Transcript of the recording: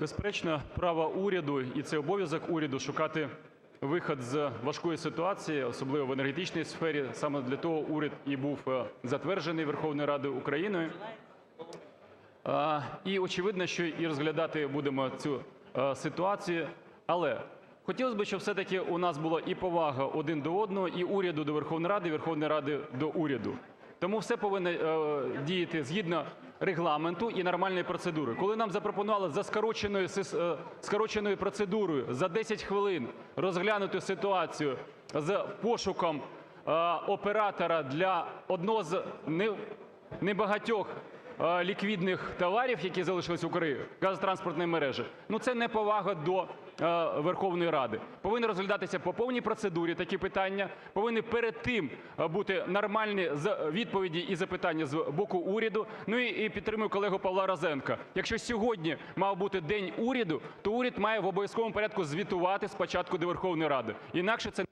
Безперечно, право уряду, і це обов'язок уряду шукати вихід з важкої ситуації, особливо в енергетичній сфері. Саме для того уряд і був е, затверджений Верховною Радою України. І очевидно, що і розглядати будемо цю е, ситуацію. Але хотілося б, щоб все-таки у нас була і повага один до одного, і уряду до Верховної Ради, і Верховної Ради до уряду. Тому все повинно е, діяти згідно регламенту і нормальної процедури. Коли нам запропонували за скороченою, е, процедурою за 10 хвилин розглянути ситуацію з пошуком е, оператора для одного з небагатьох ліквідних товарів, які залишились в Україні, газотранспортної мережі, ну, це неповага до е, Верховної Ради. Повинні розглядатися по повній процедурі такі питання, повинні перед тим е, бути нормальні відповіді і запитання з боку уряду. Ну і підтримую колегу Павла Розенка. Якщо сьогодні мав бути День уряду, то уряд має в обов'язковому порядку звітувати спочатку до Верховної Ради. Інакше це